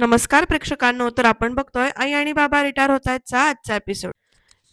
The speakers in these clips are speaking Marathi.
नमस्कार प्रेक्षकांनो तर आपण बघतोय आई आणि बाबा रिटायर होत आहेत आजचा एपिसोड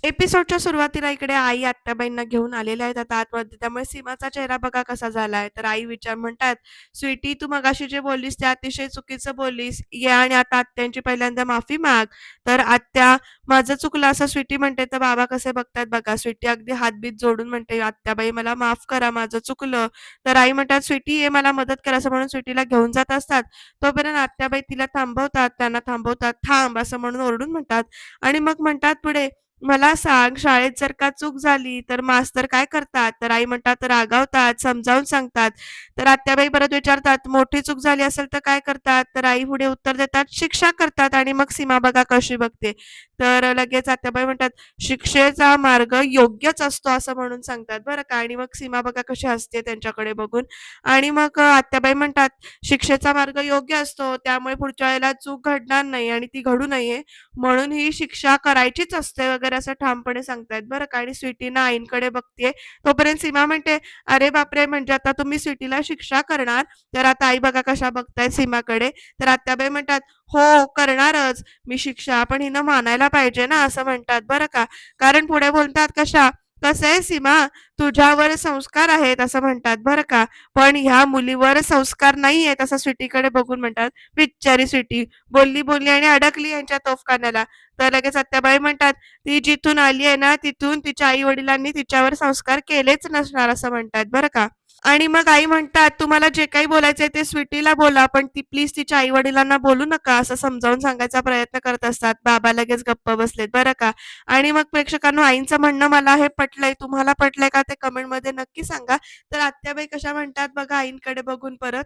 एपिसोडच्या सुरुवातीला इकडे आई आत्याबाईंना घेऊन आलेल्या आहेत आता आतमध्ये. त्यामुळे सीमाचा चेहरा बघा कसा झालाय. तर आई विचार म्हणतात स्वीटी तू मगाशी जे बोललीस ते अतिशय चुकीचं बोललीस. ये आणि आता आत्यांची पहिल्यांदा माफी माग. तर आत्या माझं चुकलं असं स्वीटी म्हणते तर बाबा कसे बघतात बघा. स्वीटी अगदी हातबीत जोडून म्हणते आत्याबाई मला माफ करा माझं चुकलं. तर आई म्हणतात स्वीटी ये मला मदत करा असं म्हणून स्वीटीला घेऊन जात असतात. तोपर्यंत आत्याबाई तिला थांबवतात. त्यांना थांबवतात थांब असं म्हणून ओरडून म्हणतात. आणि मग म्हणतात पुढे मला सांग शाळेत जर का चूक झाली तर मास्तर काय करतात? तर आई म्हणतात रागावतात समजावून सांगतात. तर आत्याबाई परत विचारतात मोठी चूक झाली असेल तर काय करतात? तर आई पुढे उत्तर देतात शिक्षा करतात आणि मग सीमा बघा कशी बघते. तर लगेच आत्याबाई म्हणतात शिक्षेचा मार्ग योग्यच असतो असं म्हणून सांगतात बरं का. आणि मग सीमा बघा कशी असते त्यांच्याकडे बघून. आणि मग आत्याबाई म्हणतात शिक्षेचा मार्ग योग्य असतो त्यामुळे पुढच्या वेळेला चूक घडणार नाही आणि ती घडू नये. म्हणून ही शिक्षा करायचीच असते वगैरे. असं ठामपणे सांगतायत. बरं का? आणि स्वीटीना आईंकडे बघतीये. तोपर्यंत सीमा म्हणते अरे बापरे! म्हणजे आता तुम्ही स्वीटीला शिक्षा करणार? तर आता आई बघा कशा बघतायत सीमाकडे. तर आत्याबाई म्हणतात हो करणारच. मी शिक्षा पण हिनं मानायला पाहिजे ना असं म्हणतात. बरं का? कारण पुढे बोलतात कशा? कसं आहे सीमा तुझ्यावर संस्कार आहेत असं म्हणतात बरं का. पण ह्या मुलीवर संस्कार नाही आहेत असं स्वीटीकडे बघून म्हणतात. बिचारी स्वीटी. बोलली बोलली आणि अडकली यांच्या तोफखान्याला. तर लगेच सत्याबाई म्हणतात ती जिथून आली आहे ना तिथून तिच्या आई वडिलांनी तिच्यावर संस्कार केलेच नसणार असं म्हणतात बरं का. आणि मग आई म्हणतात तुम्हाला जे काही बोलायचंय ते स्वीटीला बोला पण ती प्लीज तिच्या आई वडिलांना बोलू नका असं समजावून सांगायचा प्रयत्न करत असतात. बाबा लगेच गप्प बसलेत बरं का? आणि मग प्रेक्षकांनो आईंचं म्हणणं मला हे पटलंय तुम्हाला पटलंय का ते कमेंटमध्ये नक्की सांगा. तर आत्याबाई कशा म्हणतात बघा आईंकडे बघून परत.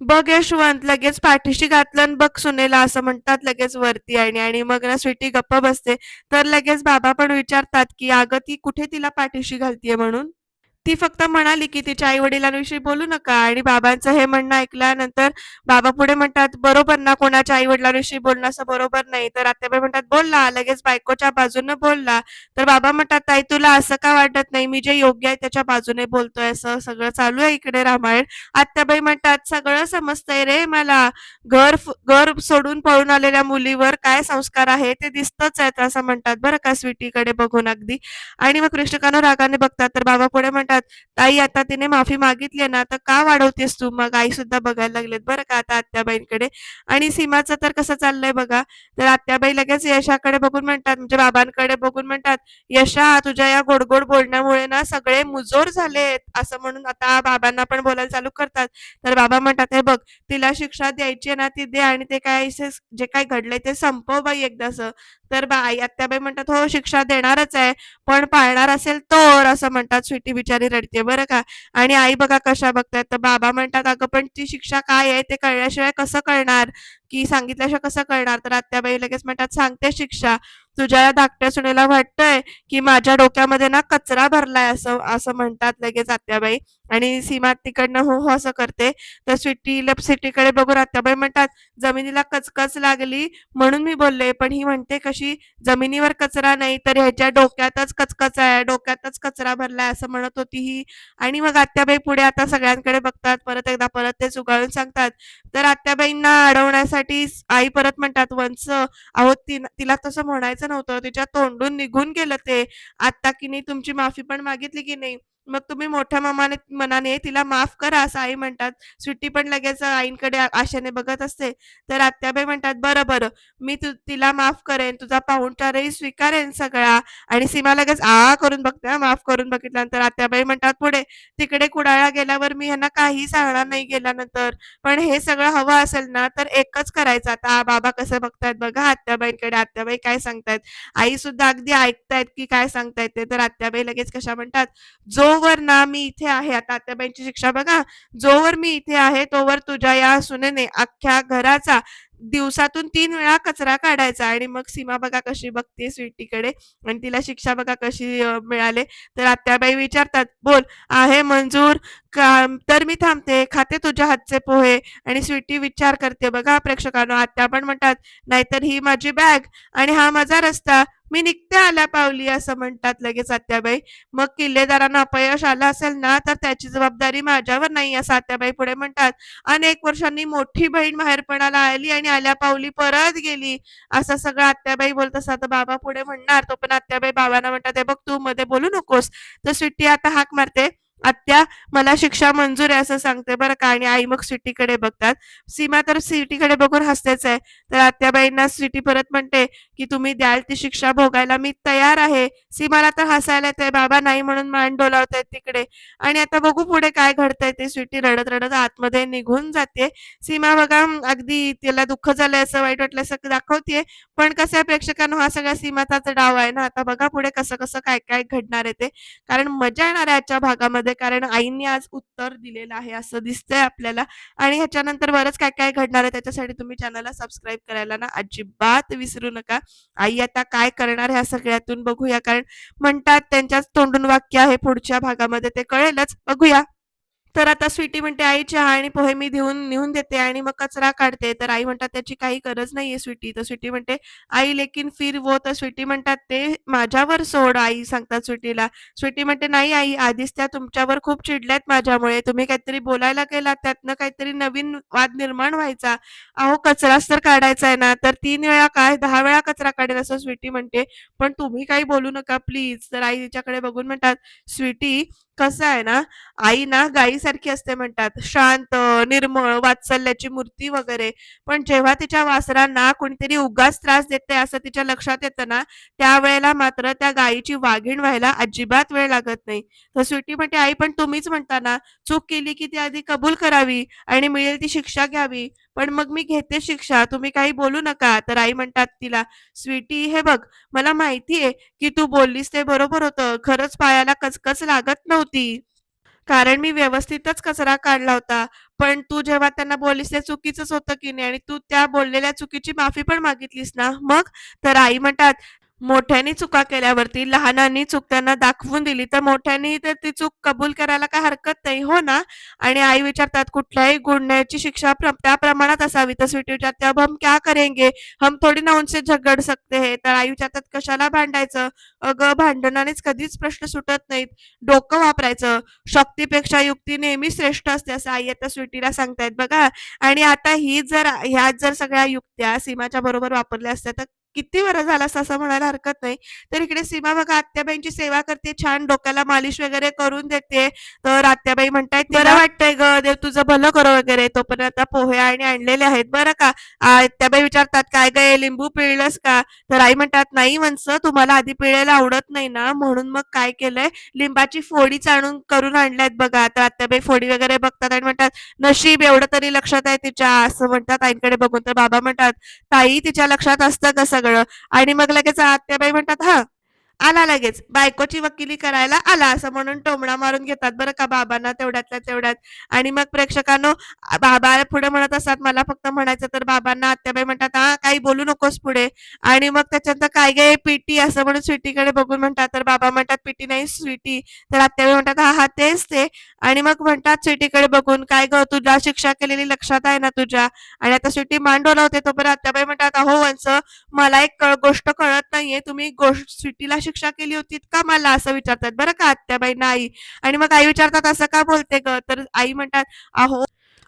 बघ यशवंत लगेच पाठीशी घातलं आणि बघ सुनेला असं म्हणतात लगेच वरती आणि आणि मग ना स्वीटी गप्प बसते. तर लगेच बाबा पण विचारतात की अगं ती कुठे तिला पाठीशी घालतीये म्हणून? ती फक्त म्हणाली की तिच्या आई वडिलांविषयी बोलू नका आणि बाबांचं हे म्हणणं ऐकल्यानंतर बाबा पुढे म्हणतात बरोबर ना कोणाच्या आई वडिलांविषयी बोलणं असं बरोबर नाही. तर आत्याबाई म्हणतात बोलला लगेच बायकोच्या बाजूने बोलला. तर बाबा म्हणतात ताई तुला असं का वाटत नाही? मी जे योग्य आहे त्याच्या बाजूने बोलतोय असं सगळं चालू आहे इकडे रामायण. आत्याबाई म्हणतात सगळं समजतंय रे मला. घर घर सोडून पळून आलेल्या मुलीवर काय संस्कार आहे? ते दिसतच आहेत असं म्हणतात बरं का स्वीटीकडे बघून अगदी. आणि मग कृष्णकानं रागाने बघतात तर बाबा पुढे म्हणतात ताई आता तिने माफी मागितली ना तर का वाढवतेस तू? मग आई सुद्धा बघायला लागलेत बरं का आता आत्याबाईंकडे. आणि सीमाचं तर कसं चाललंय बघा तर आत्याबाई लगेच यशाकडे बघून म्हणतात म्हणजे बाबांकडे बघून म्हणतात यशा तुझ्या या गोडगोड बोलण्यामुळे ना सगळे मुजोर झालेत. असं म्हणून आता बाबांना पण बोलायला चालू करतात. तर बाबा म्हणतात हे बघ तिला शिक्षा द्यायची ना ती दे आणि ते काय असे जे काय घडलंय ते संपव बाई एकदाच. तर बाई आत्याबाई म्हणतात हो शिक्षा देणारच आहे पण पाळणार असेल तर असं म्हणतात स्वीटी बिचारी रडते बरं का? आणि आई बघा कशा बघतात तर बाबा म्हणतात अगं पण ती शिक्षा काय आहे? ते कळल्याशिवाय कसं कळणार? की सांगितल्याशिवाय कसं कळणार? तर आत्याबाई लगेच म्हणतात सांगते शिक्षा. तुझ्या या धाकट्या सुनेला वाटतंय की माझ्या डोक्यामध्ये ना कचरा भरलाय असं असं म्हणतात लगेच आत्याबाई. आणि सीमा तिकडनं हो हो असं करते. तर स्वीटी सिटीकडे बघून आत्याबाई म्हणतात जमिनीला कचकच लागली म्हणून मी बोलले पण ही म्हणते कशी जमिनीवर कचरा नाही तर ह्याच्या डोक्यातच कचकच आहे डोक्यातच कचरा भरलाय असं म्हणत होती ही. आणि मग आत्याबाई पुढे आता सगळ्यांकडे बघतात परत एकदा परत ते चुगाळून सांगतात तर आत्याबाईंना अडवण्यासाठी आई परत म्हणतात वंच अहो तिला तसं म्हणायचं नव्हतं. तिच्या तोंडून निघून गेलं ते. आता की नाही तुमची माफी पण मागितली की नाही? मग तुम्ही मोठ्या मामाने मनाने तिला माफ करा असं आई म्हणतात. सुट्टी पण लगेच आईंकडे आशाने आशेने बघत असते. तर आत्याबाई म्हणतात बरं बरं. मी तु तिला माफ करेन. तुझा पाहुणचारही स्वीकारेन सगळा. आणि सीमा लगेच आ करून बघते. माफ करून बघितल्यानंतर आत्याबाई म्हणतात पुढे तिकडे कुडाळा गेल्यावर मी ह्यांना काही सांगणार नाही गेल्यानंतर. पण हे सगळं हवं असेल ना तर एकच करायचं. आता बाबा कसं बघतायत बघा आत्याबाईंकडे. आत्याबाई काय सांगतायत? आई सुद्धा अगदी ऐकतायत की काय सांगतायत ते. तर आत्याबाई लगेच कशा म्हणतात जो जोवर ना मी इथे आहे. आता आत्याबाईंची शिक्षा बघा. जोवर मी इथे आहे तोवर तुझ्या या सुनेने अख्ख्या घराचा दिवसातून तीन वेळा कचरा काढायचा. आणि मग सीमा बघा कशी बघते स्वीटीकडे आणि तिला शिक्षा बघा कशी मिळाले. तर आत्याबाई विचारतात बोल आहे मंजूर? का तर मी थांबते. खाते तुझ्या हातचे पोहे. आणि स्वीटी विचार करते. बघा प्रेक्षकांनो आत्या पण म्हणतात नाहीतर ही माझी बॅग आणि हा माझा रस्ता. मी निघते आल्या पावली असं म्हणतात लगेच आत्याबाई मग किल्लेदारांना अपयश आलं असेल ना तर त्याची जबाबदारी माझ्यावर नाही असं आत्याबाई पुढे म्हणतात. अनेक वर्षांनी मोठी बहीण बाहेरपणाला आली आणि आल्या पावली परत गेली. असं सगळं आत्याबाई बोलत असतात. तर बाबा पुढे म्हणणार तो पण आत्याबाई बाबांना म्हणतात "हे बघ तू मध्ये बोलू नकोस. तर स्वीटी आता हाक मारते. आत्या मला शिक्षा मंजूर आहे असं सांगते बरं का? आणि आई मग स्वीटीकडे बघतात. सीमा तर स्वीटीकडे बघून हसतेच आहे. तर आत्याबाईंना स्वीटी परत म्हणते की तुम्ही द्याल ती शिक्षा भोगायला मी तयार आहे. सीमाला तर हसायला येते बाबा नाही म्हणून मान डोलावतायत तिकडे. आणि आता बघू पुढे काय घडतंय. ते स्वीटी रडत रडत आतमध्ये निघून जाते. सीमा बघा अगदी तिला दुःख झालंय असं वाईट वाटलं असं दाखवतीये. पण कसं आहे प्रेक्षकांना हा सगळा सीमाचा डाव आहे ना? आता बघा पुढे कसं कसं काय काय घडणार आहे ते. कारण मजा येणार आहे आजच्या भागामध्ये. कारण आईंनी आज उत्तर दिलेलं आहे असं दिसतंय आपल्याला. आणि ह्याच्यानंतर बरंच काय काय घडणार आहे त्याच्यासाठी तुम्ही चॅनलला सबस्क्राईब करायला ना अजिबात विसरू नका. आई आता काय करणार ह्या सगळ्यातून बघूया कारण म्हणतात त्यांच्याच तोंडून वाक्य आहे पुढच्या भागामध्ये ते कळेलच. बघूया. तर आता स्वीटी म्हणते आई चहा आणि पोहे मी देऊन नेऊन देते आणि मग कचरा काढते. तर आई म्हणतात त्याची काही गरज नाहीये स्वीटी. तर स्वीटी म्हणते आई लेकिन फिर वो तर स्वीटी म्हणतात ते माझ्यावर सोड आई सांगतात स्वीटीला. स्वीटी म्हणते नाही आई आधीच त्या तुमच्यावर खूप चिडल्यात माझ्यामुळे. तुम्ही काहीतरी बोलायला गेलात त्यातनं काहीतरी नवीन वाद निर्माण व्हायचा. अहो कचराच तर काढायचा आहे ना तर तीन वेळा काय दहा वेळा कचरा काढेल असं स्वीटी म्हणते. पण तुम्ही काही बोलू नका प्लीज. तर आई तिच्याकडे बघून म्हणतात स्वीटी कसं आहे ना आई ना गाईसारखी असते म्हणतात. शांत निर्मळ वात्सल्याची मूर्ती वगैरे. पण जेव्हा तिच्या वासरांना कोणीतरी उगाच त्रास देते असं तिच्या लक्षात येतं ना त्यावेळेला मात्र त्या गायीची वाघीण व्हायला अजिबात वेळ लागत नाही. तर स्वीटी म्हणते आई पण तुम्हीच म्हणता ना चूक केली की ती आधी कबूल करावी आणि मिळेल ती शिक्षा घ्यावी. पण मग मी घेते शिक्षा तुम्ही काही बोलू नका. तर आई म्हणतात तिला स्वीटी हे बघ मला माहितीये की तू बोललीस ते बरोबर होतं. खरंच पायाला कचकच लागत नव्हती. कारण मी व्यवस्थितच कचरा काढला होता. पण तू जेव्हा त्यांना बोललीस ते चुकीचंच होतं की नाही? आणि तू त्या बोललेल्या चुकीची माफी पण मागितलीस ना? मग? तर आई म्हणतात मोठ्यांनी चुका केल्यावरती लहानांनी चूक त्यांना दाखवून दिली तर मोठ्यांनी तर ती चूक कबूल करायला काय हरकत नाही हो ना? आणि आई विचारतात कुठल्याही गुन्ह्याची शिक्षा त्या प्रमाणात असावी तर स्वीटी विचारते अब हम क्या करेंगे? हम थोडी ना उनसे झगड सकते है. तर आई विचारतात कशाला भांडायचं? अगं भांडणानेच कधीच प्रश्न सुटत नाहीत. डोकं वापरायचं. शक्तीपेक्षा युक्ती नेहमी श्रेष्ठ असते असं आई आता स्वीटीला सांगतायत बघा. आणि आता ही जर ह्या जर सगळ्या युक्त्या सीमाच्या बरोबर वापरल्या असत्या तर किती बरं झालं असं असं म्हणायला हरकत नाही. तर इकडे सीमा बघा आत्याबाईंची सेवा करते छान डोक्याला मालिश वगैरे करून देते. तर आत्याबाई म्हणतायत बरं वाटतंय ग देव तुझं भलं करो वगैरे. तोपर्यंत आता पोहे आणि आणलेले आहेत. बरं का? आत्याबाई विचारतात काय ग लिंबू पिळलंस का? तर आई म्हणतात नाही म्हणस तुम्हाला आधी पिळायला आवडत नाही ना. म्हणून मग काय केलंय? लिंबाची फोडी चाणून करून आणल्यात बघा. आता आत्याबाई फोडी वगैरे बघतात आणि म्हणतात नशीब एवढं तरी लक्षात आहे तिच्या. असं म्हणतात आईकडे बघून. तर बाबा म्हणतात ताई तिच्या लक्षात असतं कसं? सगळं. आणि मग लगेच आत्याबाई म्हणतात हा आला लगेच. बायकोची वकिली करायला आला असं म्हणून टोमणा मारून घेतात बरं का बाबांना तेवढ्यातल्या तेवढ्यात. आणि मग प्रेक्षकांनो बाबा पुढे म्हणत असतात मला फक्त म्हणायचं तर बाबांना आत्याबाई म्हणतात हा काही बोलू नकोस पुढे. आणि मग त्याच्यानंतर काय गे पीटी असं म्हणून स्वीटीकडे बघून म्हणतात तर बाबा म्हणतात पीटी नाही स्वीटी. तर आत्याबाई म्हणतात हा हा तेच ते. आणि मग म्हणतात स्वीटीकडे बघून काय ग तुझा शिक्षा केलेली लक्षात आहे ना तुझ्या? आणि आता स्वीटी मान डोलावते तोपर्यंत आत्याबाई म्हणतात अहो वंस मला एक गोष्ट कळत नाहीये. तुम्ही गोष्ट स्वीटीला शिक्षा केली होती का मला असं विचारतात बरं का आत्याबाई आई आणि मग आई विचारतात असं का बोलते ग? तर आई म्हणतात अहो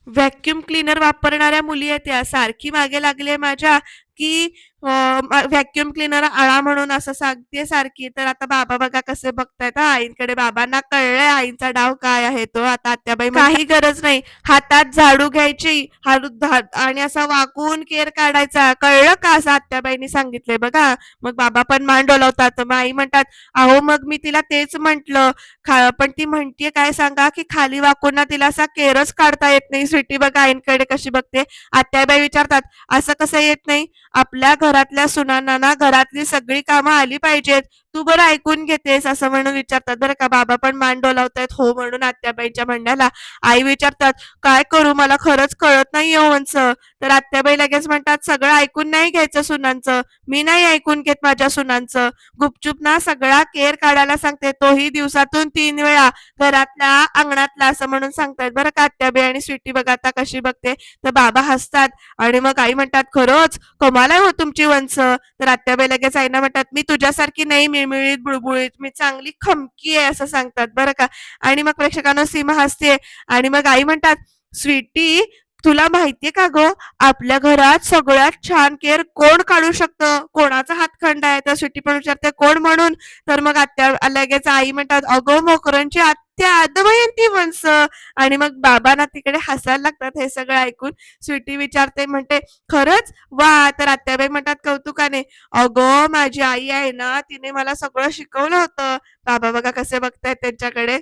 व्हॅक्युम क्लीनर वापरणाऱ्या मुली आहेत त्या सारखी मागे लागली माझ्या की व्हॅक्युम क्लीनर आळा म्हणून असं सांगते सारखी. तर आता बाबा बघा कसे बघतायत आईंकडे बाबांना कळलंय आईंचा डाव काय आहे तो. आता आत्याबाई काही गरज नाही. हातात झाडू घ्यायची आणि असा वाकून केर काढायचा. कळलं का असं आत्याबाईंनी सांगितलंय बघा? मग बाबा पण मान डोलवतात. मग आई म्हणतात अहो मग मी तिला तेच म्हंटल. पण ती म्हणतीये काय सांगा की खाली वाकून ना तिला असा केरच काढता येत नाही. स्वीटी बघा आईंकडे कशी बघते. आत्याबाई विचारतात असं कसं येत नाही? आपल्या घरातल्या सुनांना घरातली सगळी कामं आली पाहिजेत. तू बरं ऐकून घेतेस असं म्हणून विचारतात. बरं का बाबा पण मान डोलावतायत हो म्हणून आत्याबाईच्या म्हणण्याला आई विचारतात काय करू? मला खरंच कळत नाही वंच हो तर आत्याबाई लगेच म्हणतात सगळं ऐकून नाही घ्यायचं सुनांचं. मी नाही ऐकून घेत माझ्या सुनांचं. गुपचूप ना सगळा केअर काढायला सांगते. तोही दिवसातून तीन वेळा घरातला अंगणातला असं म्हणून सांगतायत बरं का आत्याबाई आणि स्वीटी बघा आता कशी बघते. तर बाबा हसतात आणि मग आई म्हणतात खरंच कमाल आहे हो तुमची वंश तर आत्याबाई लगेच आईना म्हणतात मी तुझ्यासारखी नाही मिळमिळीत बुळबुळीत मी चांगली खमकी आहे असं सांगतात बरं का. आणि मग प्रेक्षकांना सीमा हसते आणि मग आई म्हणतात स्वीटी तुला माहितीये का ग? आपल्या घरात सगळ्यात छान केअर कोण काढू शकतं? कोणाचा हातखंड आहे? तर सुट्टी पण विचारते कोण म्हणून? तर मग आत्या लगेच आई म्हणतात अगं मोकरांची आत्या आदमयंती म्हणस आणि मग बाबांना तिकडे हसायला लागतात हे सगळं ऐकून. स्वीटी विचारते म्हणते खरंच? वा. तर आत्याबाई म्हणतात कौतुकाने. अगं माझी आई आहे ना तिने मला सगळं शिकवलं होतं. बाबा बघा कसे बघतायत त्यांच्याकडे.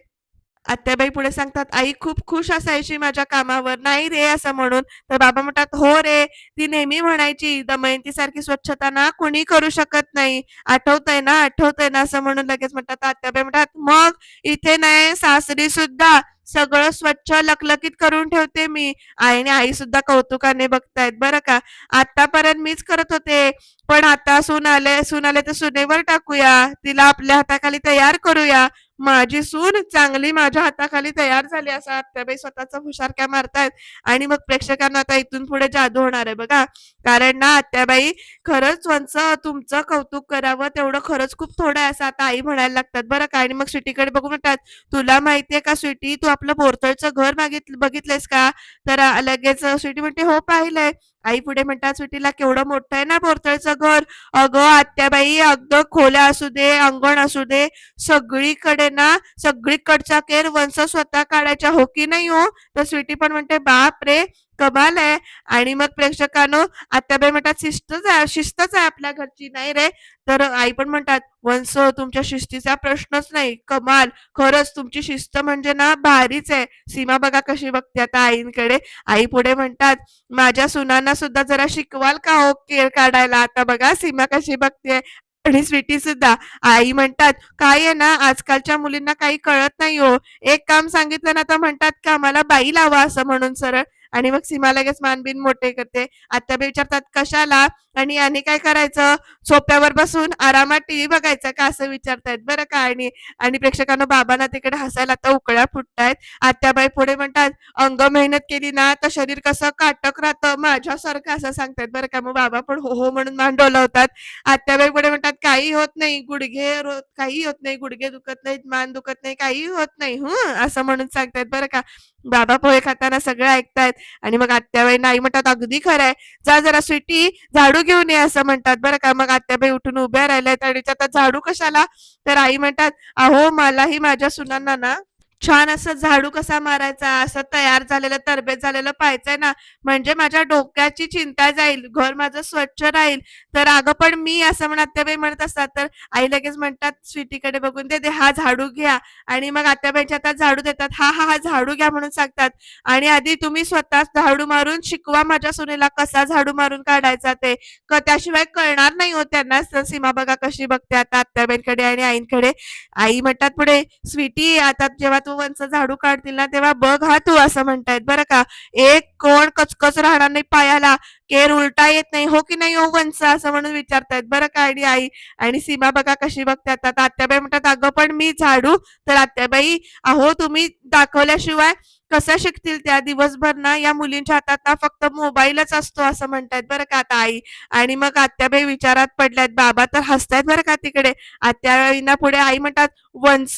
आत्याबाई पुढे सांगतात आई खूप खुश असायची माझ्या कामावर. नाही रे असं म्हणून. तर बाबा म्हणतात हो रे ती नेहमी म्हणायची दमयंती सारखी स्वच्छता ना कुणी करू शकत नाही. आठवतंय ना आठवतंय ना असं म्हणून लगेच म्हणतात आत्याबाई. म्हणतात मग इथे नाही सासरी सुद्धा सगळं स्वच्छ लकलकीत करून ठेवते मी. आणि आई सुद्धा कौतुकाने बघतायत बरं का. आतापर्यंत मीच करत होते पण आता सून आले सून आले तर सुनेवर टाकूया. तिला आपल्या हाताखाली तयार करूया. माझी सून चांगली माझ्या हाताखाली तयार झाली असं आत्याबाई स्वतःचा हुशारक्या मारतायत? आणि मग प्रेक्षकांना आता इथून पुढे जादू होणार आहे बघा. कारण ना आत्याबाई खरंच त्यांचं तुमचं कौतुक करावं तेवढं खरंच खूप थोडं आहे असं आता आई म्हणायला लागतात बरं का. आणि मग स्वीटीकडे बघू म्हणतात तुला माहितीये का स्वीटी तू आपलं बोरतळचं घर मागित बघितलंयस का? तर लगेच स्वीटी म्हणते हो पाहिलंय. आई पुढे म्हणतात सुटीला केवढं मोठं आहे ना बोरतळचं घर? अगं आत्याबाई अगं खोल्या असू दे अंगण असू दे सगळीकडे ना सगळीकडचा केर वंश स्वतः काढायच्या हो की नाही हो? तर स्वीटी पण म्हणते बाप रे कमाल आहे. आणि मग प्रेक्षकांनो आत्याबाई म्हणतात शिस्तच आहे शिस्तच आहे आपल्या घरची. नाही रे. तर आई पण म्हणतात वंश तुमच्या शिस्तीचा प्रश्नच नाही. कमाल. खरंच तुमची शिस्त म्हणजे ना भारीच आहे. सीमा बघा कशी बघते आता आईंकडे. आई पुढे म्हणतात माझ्या सुनांना सुद्धा जरा शिकवाल का हो केर काढायला? आता बघा सीमा कशी बघते. आणि स्वीटी सुद्धा आई म्हणतात काय आहे ना आजकालच्या मुलींना काही कळत नाही हो. एक काम सांगितलं ना तर म्हणतात का मला बाई लावा असं म्हणून सरळ. आणि मग सीमा लगेच मानबिन मोठे करते. आत्याबाई विचारतात कशाला? आणि याने काय करायचं? सोप्यावर बसून आरामात टीव्ही बघायचं का असं विचारतायत बरं का? आणि आणि प्रेक्षकांना बाबांना तिकडे हसायला आता उकळ्या फुटतायत. आत्याबाई पुढे म्हणतात अंग मेहनत केली ना तर शरीर कसं काटक राहतं? माझ्यासारखं असं सांगतायत बरं का. मग बाबा पण हो हो म्हणून मान डोलावतात आत्याबाई पुढे म्हणतात काही होत नाही गुडघे रो- काही होत नाही गुडघे दुखत नाहीत मान दुखत नाही काही होत नाही. हं असं म्हणून सांगतायत बरं का. बाबा पोहे खाताना सगळं ऐकतायत. आणि मग आत्याबाई नाही म्हणतात अगदी खरंय जा जरा स्वीटी झाडू घेऊन ये असं म्हणतात बरं का. मग आत्याबाई उठून उभ्या राहिल्यात आणि आता झाडू कशाला? तर आई म्हणतात अहो मलाही माझ्या सुनांना ना छान असं झाडू कसा मारायचा असं तयार झालेलं तरबेज झालेलं पाहायचंय ना म्हणजे माझ्या डोक्याची चिंता जाईल घर माझं स्वच्छ राहील. तर अगं पण मी असं म्हण आत्याबाई म्हणत असतात तर आई लगेच म्हणतात स्वीटीकडे बघून दे दे हा झाडू घ्या. आणि मग आत्याबाईच्या आता झाडू देतात हा हा हा झाडू घ्या म्हणून सांगतात. आणि आधी तुम्ही स्वतः झाडू मारून शिकवा माझ्या सुनेला कसा झाडू मारून काढायचा ते. क त्याशिवाय कळणार नाही हो त्यांना सीमा बघा कशी बघते आता आत्याबाईंकडे आणि आईंकडे. आई म्हणतात पुढे स्वीटी आता जेव्हा तू वंच झाडू काढतील ना तेव्हा बघ हा तू असं म्हणतायत. बरं का? एक कोण कचकच राहणार नाही पायाला. केर उलटा येत नाही. हो की नाही हो वंच असं म्हणून विचारतायत. बरं का आणि आई? आणि सीमा बघा कशी बघते आता. आत्याबाई म्हणतात अगं पण मी झाडू. तर आत्याबाई अहो तुम्ही दाखवल्याशिवाय कसं शिकतील त्या दिवसभर ना? या मुलींच्या हातात ना फक्त मोबाईलच असतो असं म्हणतायत. बरं का आता आई? आणि मग आत्याबाई विचारात पडल्यात बाबा तर हसतायत बरं का तिकडे? आत्याबाईंना पुढे आई म्हणतात वंच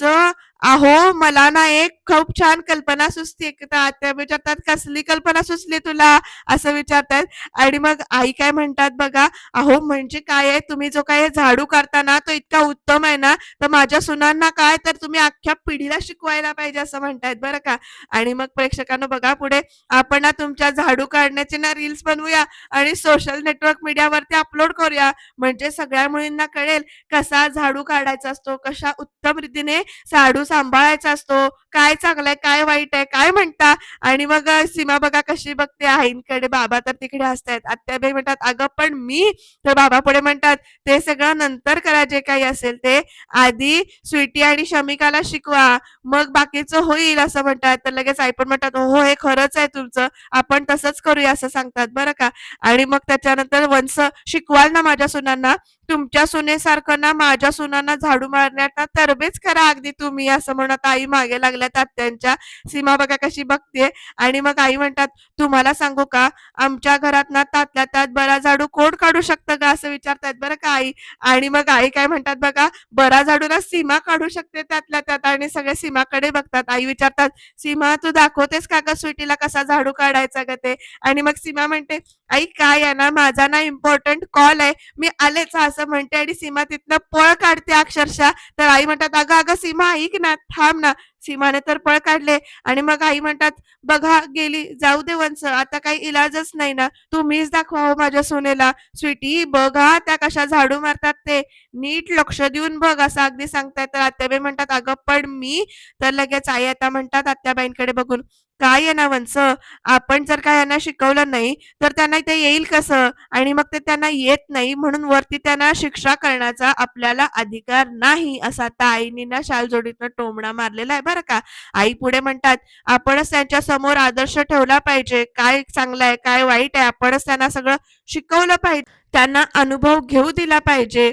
अहो मला ना एक खूप छान कल्पना सुचते त्या आत्या विचारतात कसली कल्पना सुचली तुला? असं विचारतायत आणि मग आई काय म्हणतात बघा अहो म्हणजे काय आहे? तुम्ही जो काय झाडू काढता ना तो इतका उत्तम आहे ना तर माझ्या सुनांना काय? तर तुम्ही अख्ख्या पिढीला शिकवायला पाहिजे असं म्हणतायत बरं का. आणि मग प्रेक्षकांना बघा पुढे आपण ना तुमच्या झाडू काढण्याचे ना रील्स बनवूया आणि सोशल नेटवर्क मीडियावरती अपलोड करूया. म्हणजे सगळ्या मुलींना कळेल कसा झाडू काढायचा असतो कशा उत्तम रीतीने झाडू सांभाळायचा असतो. काय चांगलं आहे काय वाईट आहे काय म्हणता? आणि मग सीमा बघा कशी बघते आईंकडे बाबा तर तिकडे असतात आत्याबाई म्हणतात अगं पण मी तर बाबा पुढे म्हणतात ते सगळं नंतर करा जे काही असेल ते. आधी स्वीटी आणि शमिकाला शिकवा. मग बाकीचं होईल असं म्हणतात. तर लगेच आई पण म्हणतात हो हे खरंच आहे तुमचं. आपण तसंच करूया असं सांगतात. बरं का? आणि मग त्याच्यानंतर वंश शिकवाल ना माझ्या सुनांना. तुमच्या सुनेसारखं ना माझ्या सुनांना झाडू मारण्यात तरबेज करा अगदी तुम्ही असं म्हणत आई मागे लागल्यात आत्यांच्या सीमा बघा कशी बघते आणि मग आई म्हणतात तुम्हाला सांगू का? आमच्या घरात ना त्यातल्या त्यात बरा झाडू कोण काढू शकतं का असं विचारतायत बरं का आई. आणि मग आई काय म्हणतात बघा बरा झाडू ना सीमा काढू शकते त्यातल्या त्यात. आणि सगळे सीमाकडे बघतात. आई विचारतात सीमा तू दाखवतेस का ग स्वीटीला कसा झाडू काढायचा ग ते? आणि मग सीमा म्हणते आई काय आहे ना माझा ना इम्पॉर्टंट कॉल आहे. मी आलेच असं म्हणते आणि सीमा तिथनं पळ काढते अक्षरशः. तर आई म्हणतात अगं अगं सीमा ऐक ना थांब ना. सीमाने तर पळ काढले आणि मग आई म्हणतात बघा गेली जाऊ दे वंश आता काही इलाजच नाही ना. तुम्हीच दाखवा हो माझ्या सोनेला. स्वीटी बघा त्या कशा झाडू मारतात ते. नीट लक्ष देऊन बघ असं अगदी सांगताय तर आत्याबाई म्हणतात अगं पण मी तर लगेच आई आता म्हणतात आत्याबाईंकडे बघून काय आहे ना वंस आपण जर का यांना शिकवलं नाही तर त्यांना ते येईल कसं? आणि मग ते त्यांना येत नाही म्हणून वरती त्यांना शिक्षा करण्याचा आपल्याला अधिकार नाही असा आता आईनी ना शालजोडीतनं टोमणा मारलेला आहे बरं का. आई पुढे म्हणतात आपणच त्यांच्यासमोर आदर्श ठेवला पाहिजे काय चांगलं आहे काय वाईट आहे आपणच त्यांना सगळं शिकवलं पाहिजे त्यांना अनुभव घेऊ दिला पाहिजे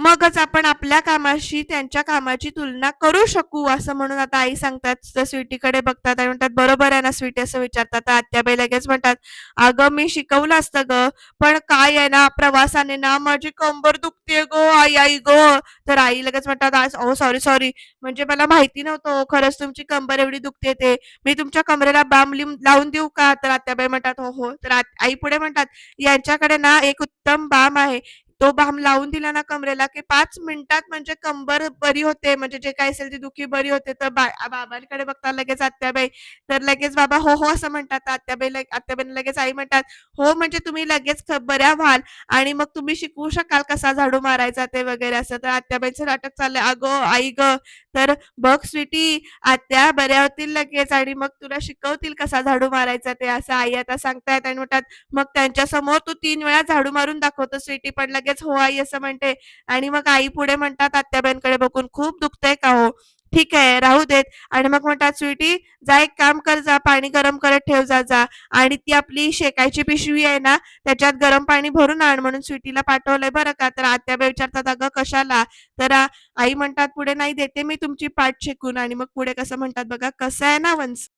मगच आपण आपल्या कामाशी त्यांच्या कामाची तुलना करू शकू असं म्हणून आता आई सांगतात तर स्वीटीकडे बघतात आणि म्हणतात बरोबर आहे ना स्वीटी असं विचारतात. तर आत्याबाई लगेच म्हणतात अगं मी शिकवलं असतं ग पण काय आहे ना प्रवासाने ना माझी कंबर दुखते गो आई आई ग. तर आई लगेच म्हणतात आज ओ सॉरी सॉरी म्हणजे मला माहिती नव्हतं हो, खरंच तुमची कंबर एवढी दुखते ते. मी तुमच्या कमरेला बाम लिम लावून देऊ का? तर आत्याबाई म्हणतात हो हो. तर आई पुढे म्हणतात यांच्याकडे ना एक उत्तम बाम आहे. तो बाम लावून दिला ना कमरेला की पाच मिनिटात म्हणजे कंबर बरी होते म्हणजे जे काय असेल ती दुखी बरी होते. तर बा बाबांकडे बघता लगेच आत्याबाई तर लगेच बाबा हो हो असं म्हणतात. आत्याबाई आत्याबाईने लगेच आई म्हणतात हो म्हणजे तुम्ही लगेच ख- बऱ्या व्हाल आणि मग तुम्ही शिकवू शकाल कसा झाडू मारायचा ते वगैरे असं. तर आत्याबाईंचं नाटक चाललंय अगं आई ग तर बघ स्वीटी आत्या बऱ्या होतील लगेच आणि मग तुला शिकवतील कसा झाडू मारायचा ते असं आई आता सांगतायत आणि म्हणतात मग त्यांच्यासमोर तू तीन वेळा झाडू मारून दाखवतो स्वीटी पण लगेच हो आई असं म्हणते. आणि मग आई पुढे म्हणतात आत्याबाईंकडे बघून खूप दुखतंय का हो? ठीक आहे राहू देत. आणि मग म्हणतात स्वीटी जा एक काम कर जा पाणी गरम करत ठेव जा जा. आणि ती आपली शेकायची पिशवी आहे ना त्याच्यात गरम पाणी भरून आण म्हणून स्वीटीला पाठवलंय बरं का. तर आत्या विचारतात अगं कशाला? तर आई म्हणतात पुढे नाही देते मी तुमची पाठ शेकून. आणि मग पुढे कसं म्हणतात बघा कसं आहे ना वंश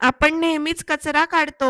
आपण नेहमीच कचरा काढतो.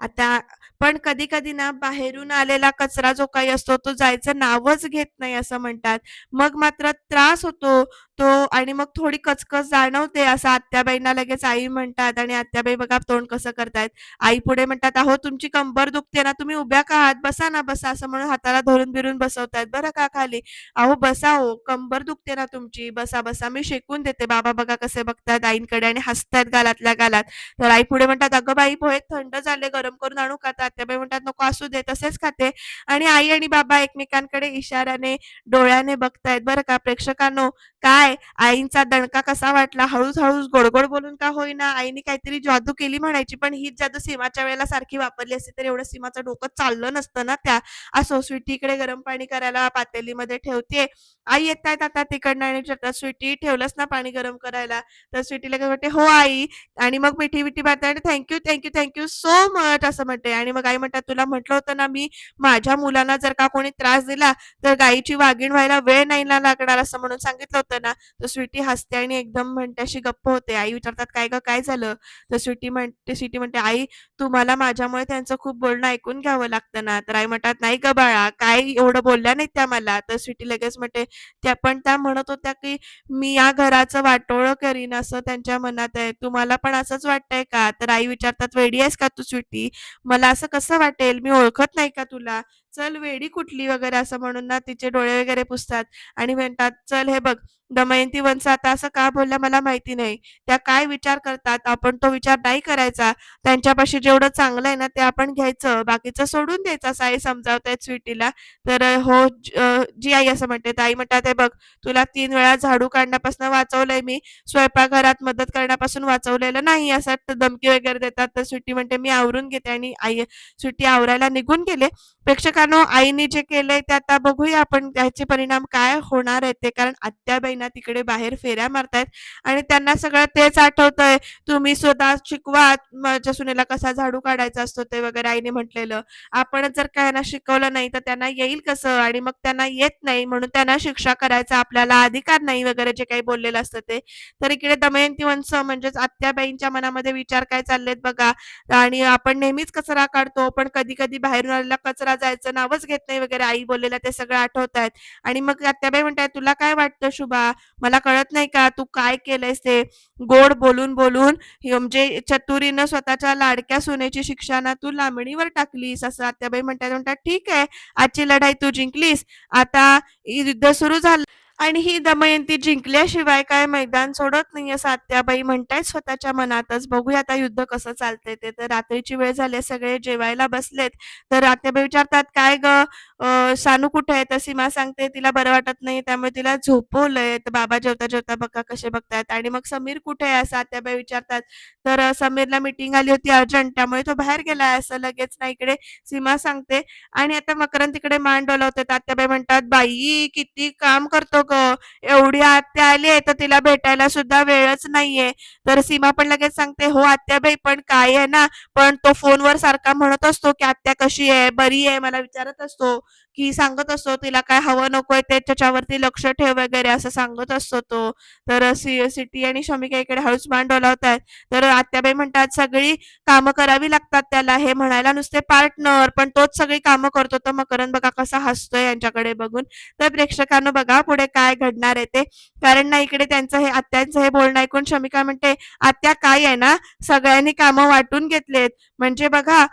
आता पण कधी कधी ना बाहेरून आलेला कचरा जो काही असतो तो जायचं नावच घेत नाही असं म्हणतात. मग मात्र त्रास होतो. तो आणि मग थोडी कचकच जाणवते असं आत्याबाईंना लगेच आई म्हणतात आणि आत्याबाई बघा तोंड कसं करतायत. आई पुढे म्हणतात अहो तुमची कंबर दुखते ना तुम्ही उभ्या का आहात? बसा ना बसा असं म्हणून हाताला धरून बिरून बसवतायत. बरं का खाली? अहो बसा हो कंबर दुखते ना तुमची. बसा बसा मी शेकून देते. बाबा बघा कसे बघतात आईंकडे आणि हसतायत गालातल्या गालात. तर आई पुढे म्हणतात अगं बाई पोहे थंड झाले गरम करून आणू का? तर आत्याबाई म्हणतात नको असू दे तसेच खाते. आणि आई आणि बाबा एकमेकांकडे इशाऱ्याने डोळ्याने बघतायत. बरं का प्रेक्षकांनो काय आईंचा दणका कसा वाटला? हळूच हळूच गोडगोड बोलून का होईना? आईने काहीतरी जादू केली म्हणायची पण हीच जादू सीमाच्या वेळेला सारखी वापरली असती तर एवढं सीमाचं डोकं चाललं नसतं ना त्या. असो स्वीटीकडे गरम पाणी करायला पातेलीमध्ये ठेवते. आई येत आहेत आता तिकडनं आणि विचारतात स्वीटी ठेवलंस ना पाणी गरम करायला? तर स्वीटीला काय म्हणते हो आई. आणि मग मिठी विठी मारते आणि thank you thank you thank you so much असं म्हणते. आणि मग आई म्हणतात तुला म्हटलं होतं ना मी माझ्या मुलांना जर का कोणी त्रास दिला तर गायीची वाघीण व्हायला वेळ नाही ना लागणार. असं म्हणून सांगितलं होतं ना. तर स्वीटी हसते आणि एकदम म्हणते अशी गप्प होते. आई विचारतात काय ग काय झालं? तर स्वीटी म्हणते स्वीटी म्हणते आई तुम्हाला माझ्यामुळे त्यांचं खूप बोलणं ऐकून घ्यावं लागतं ना. तर आई म्हणतात नाही ग बाळा काय एवढं बोलल्या नाहीत त्या मला. तर स्वीटी लगेच म्हणते त्या पण त्या म्हणत होत्या की मी या घराचं वाटोळं करीन असं त्यांच्या मनात आहे. तुम्हाला पण असंच वाटतंय का? तर आई विचारतात वेडी आहेस का तू स्वीटी मला असं कसं वाटेल? मी ओळखत नाही का तुला? "चल वेडी कुठली" वगैरे असं म्हणून ना तिचे डोळे वगैरे पुसतात आणि म्हणतात, "चल हे बघ दमयंती वंश आता असं का बोलल्या मला माहिती नाही. त्या काय विचार करतात आपण तो विचार नाही करायचा. त्यांच्यापाशी जेवढं चांगलं आहे ना ते आपण घ्यायचं, बाकीचं सोडून द्यायचं." असं आई समजावतायत स्वीटीला. तर "हो जी आई" असं म्हणते. तर आई म्हणतात, "हे बघ तुला तीन वेळा झाडू काढण्यापासून वाचवलंय मी, स्वयंपाकघरात मदत करण्यापासून वाचवलेलं नाही." असं धमकी वगैरे देतात. तर स्वीटी म्हणते, "मी आवरून घेते" आणि आई स्वीटी आवरायला निघून गेले. प्रेक्षकांनो आईने जे केलंय ते आता बघूया आपण त्याचे परिणाम काय होणार आहेत ते. कारण आत्याबाईंना तिकडे बाहेर फेऱ्या मारतायत आणि त्यांना सगळं तेच आठवतंय. "तुम्ही स्वतः शिकवा माझ्या सुनेला कसा झाडू काढायचा असतो ते" वगैरे आईने म्हटलेलं. आपणच जर काही शिकवलं नाही तर त्यांना येईल कसं? आणि मग त्यांना येत नाही म्हणून त्यांना शिक्षा करायचा आपल्याला अधिकार नाही वगैरे जे काही बोललेलं असतं ते. तर इकडे दमयंती वंश म्हणजेच आत्याबाईंच्या मनामध्ये विचार काय चाललेत बघा आणि आपण नेहमीच कचरा काढतो, पण कधी-कधी बाहेरून आलेला कचरा जायचं नावच घेत नाही वगैरे आई बोललेलं ते सगळं आठवतायत. आणि मग आत्याबाई म्हणताय "तुला काय वाटतं शुभा? मला कळत नाही का तू काय केलंयस ते? गोड बोलून, बोलून म्हणजे चतुरीनं स्वतःच्या लाडक्या सुनेची शिक्षा ना तू लांबणीवर टाकलीस." असं आत्याबाई म्हणताय म्हणतात, "ठीक आहे, आजची लढाई तू जिंकलीस. आता युद्ध सुरू झालं आणि ही दमयंती जिंकल्याशिवाय काय मैदान सोडत नाही." असं आत्याबाई म्हणताय स्वतःच्या मनातच. बघूया आता युद्ध कसं चालतंय ते. तर रात्रीची वेळ झाली सगळे जेवायला बसलेत. तर आत्याबाई विचारतात, "काय ग सानू कुठे आहे?" तर सीमा सांगते, "तिला बरं वाटत नाही त्यामुळे तिला झोपवलंय." तर बाबा जेवता-जेवता बघा कसे बघतायत आणि मग समीर कुठे आहे? असं आत्याबाई विचारतात. तर समीरला मीटिंग आली होती अर्जंट त्यामुळे तो बाहेर गेलाय असं लगेच ना इकडे सीमा सांगते आणि आता मकरंद तिकडे मान डोलावतात. आत्याबाई म्हणतात, "बाई किती काम करतो ग हो. एवढी आत्या आली आहे तर तिला भेटायला सुद्धा वेळच नाहीये." तर सीमा पण लगेच सांगते, "हो आत्याबाई पण काय आहे ना, पण तो फोनवर सारखा म्हणत असतो की आत्या कशी आहे? बरी आहे? मला विचारत असतो की सांगत असतो तिला काय हवं नकोय ते त्याच्यावरती लक्ष ठेव वगैरे असं सांगत असतो तो." तर सी सिटी आणि शमिका इकडे हळूच मान डोलावतायत. तर आत्याबाई म्हणतात, "सगळी कामं करावी लागतात त्याला. हे म्हणायला नुसते पार्टनर, पण तोच सगळी कामं करतो." तर मकरंद बघा कसा हसतोय यांच्याकडे बघून. तर प्रेक्षकांनो बघा पुढे काय घडणार आहे ते. कारण ना इकडे त्यांचं हे आत्यांचं हे बोलणं ऐकून शमिका म्हणते, "आत्या काय आहे ना, सगळ्यांनी कामं वाटून घेतलेत. म्हणजे बघा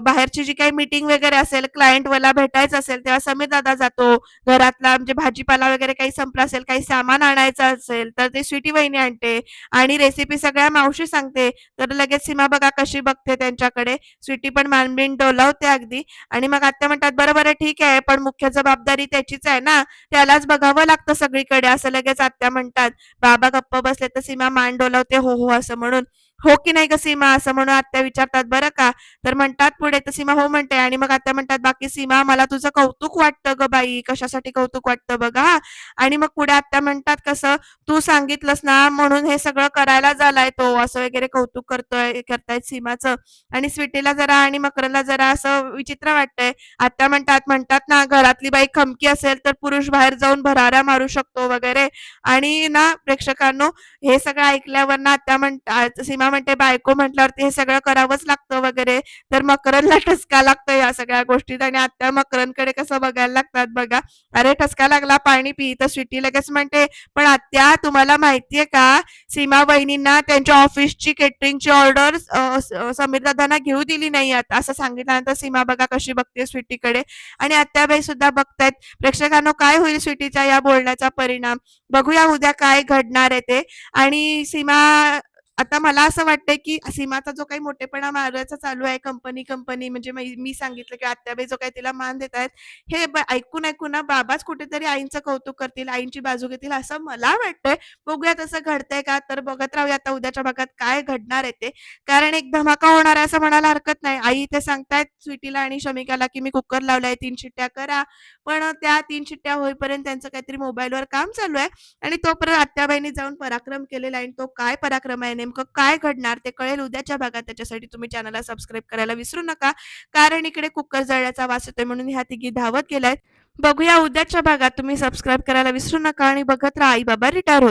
बाहेरची जी काही मीटिंग वगैरे असेल, क्लायंटवाला भेटायचं असेल, तेव्हा समीर दादा जातो. घरातला म्हणजे भाजीपाला वगैरे काही संपला असेल, काही सामान आणायचं असेल, तर ते स्वीटी वहिनी आणते आणि रेसिपी सगळ्या मावशी सांगते. तर लगेच सीमा बघा कशी बघते त्यांच्याकडे. स्वीटी पण मानबीन डोलावते अगदी आणि मग आत्या म्हणतात, "बरं, बरं ठीक आहे, पण मुख्य जबाबदारी त्याचीच आहे ना, त्यालाच बघावं लागतं सगळीकडे." असं लगेच आत्या म्हणतात. बाबा गप्प बसले तर सीमा मान डोलावते, "हो, हो." असं म्हणून. "हो की नाही ग सीमा?" असं म्हणून आत्या विचारतात, "बरं का?" तर म्हणतात पुढे तर सीमा हो म्हणते आणि मग आत्या म्हणतात, "बाकी सीमा मला तुझं कौतुक वाटतं ग बाई." कशासाठी कौतुक वाटतं बघा आणि मग पुढे आत्या म्हणतात कसं, "तू सांगितलंस ना म्हणून हे सगळं करायला झालाय तो." असं वगैरे कौतुक करतोय करतायत सीमाचं आणि स्वीटीला जरा आणि मकरला जरा असं विचित्र वाटतंय. आत्या म्हणतात म्हणतात ना, घरातली बाई खमकी असेल तर पुरुष बाहेर जाऊन भराऱ्या मारू शकतो वगैरे आणि ना प्रेक्षकांनो हे सगळं ऐकल्यावर ना आत्या म्हणतात सीमा म्हणते, "बायको म्हटल्यावरती हे सगळं करावंच लागतं वगैरे." तर मकरंदला ठसका लागतो या सगळ्या गोष्टीत आणि आता मकरंदकडे कसं बघायला लागतात बघा. "अरे ठसका लागला, पाणी पी." तर स्वीटी लगेच म्हणते, "पण आत्या तुम्हाला माहितीये का, सीमा वहिनींना त्यांच्या ऑफिसची केटरिंगची ऑर्डर समीर दादांना घेऊ दिली नाही आता." असं सांगितल्यानंतर सीमा बघा कशी बघते स्वीटीकडे आणि आत्याबाई सुद्धा बघतायत. प्रेक्षकांनो काय होईल स्वीटीच्या या बोलण्याचा परिणाम? बघूया उद्या काय घडणार आहे ते आणि सीमा आता मला असं वाटतंय की सीमाचा जो काही मोठेपणा मारायचा चालू आहे कंपनी, कंपनी म्हणजे मी सांगितलं की आत्याबाई जो काही तिला मान देतायत, हे ऐकून ऐकून ना बाबाच कुठेतरी आईंचं कौतुक करतील, आईंची बाजू घेतील असं मला वाटतंय. बघूया तसं घडतंय का? तर बघत राहूया आता उद्याच्या भागात काय घडणार आहे ते. कारण एक धमाका होणार आहे असं म्हणायला हरकत नाही. आई इथे सांगतायत स्वीटीला आणि शमिकाला की मी कुकर लावलाय तीन शिट्ट्या करा. पण त्या तीन शिट्ट्या होईपर्यंत त्यांचं काहीतरी मोबाईलवर काम चालू आहे आणि तोपर्यंत आत्याबाईंनी जाऊन पराक्रम केलेला आहे आणि तो काय पराक्रम आहे, नेमकं काय घडणार ते कळेल उद्याच्या भागात. त्याच्यासाठी तुम्ही चॅनलला सबस्क्राईब करायला विसरू नका. कारण इकडे कुकर जळण्याचा वास येतोय म्हणून ह्या तिघी धावत गेल्यात. बघूया उद्याच्या भागात. तुम्ही सबस्क्राईब करायला विसरू नका आणि बघत राहा आई बाबा रिटायर होत.